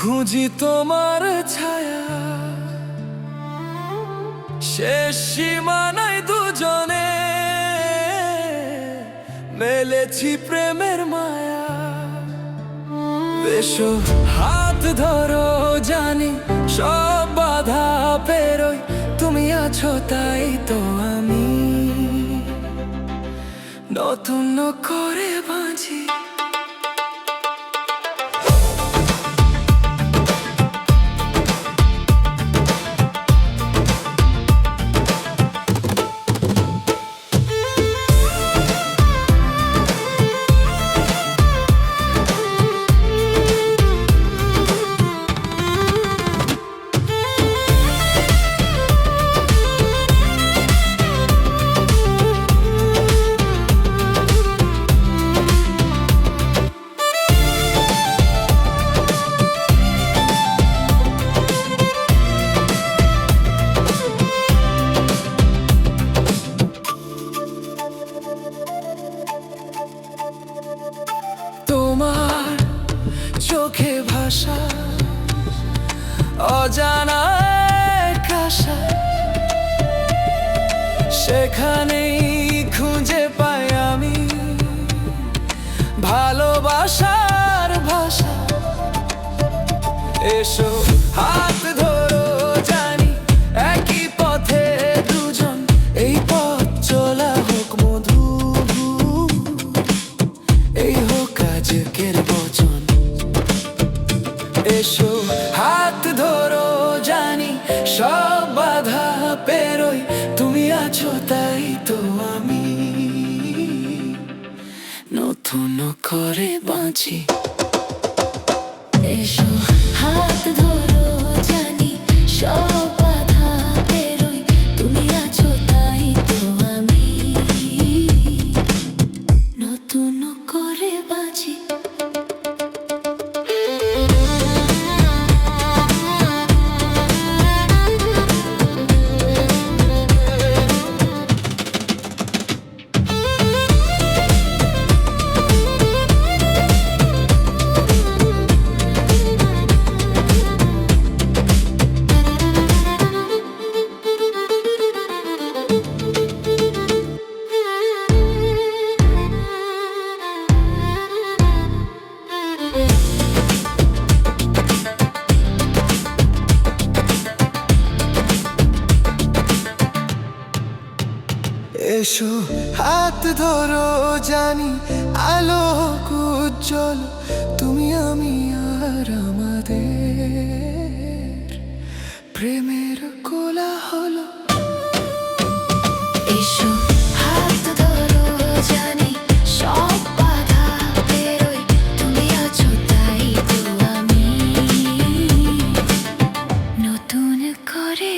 খুঁজি তোমার ছায়া। শেষ সীমানায় দুজনে মেলেছি প্রেমের মায়া। বেশো হাত ধরো জানি, সব বাধা পেরোই, তুমি আছো তাই তো আমি। নতুন করে বাঁচি চোখে ভাষা অজানা কাশা। সেখানেই খুঁজে পাই আমি ভালোবাসার ভাষা। এসো হাত ধরো এসো, হাত ধরো জানি, সব বাধা পেরোই, তুমি আছো তাই তো আমি। নতুন করে বাঁচি। এসো, হাত ধরো এসো, হাত ধরো, জানি আলো উজ্জ্বল, তুমি, আমি আর আমাদের। প্রেমের কোলা হলো এসো, হাত ধরো, জানি সব তুমি নতুন করে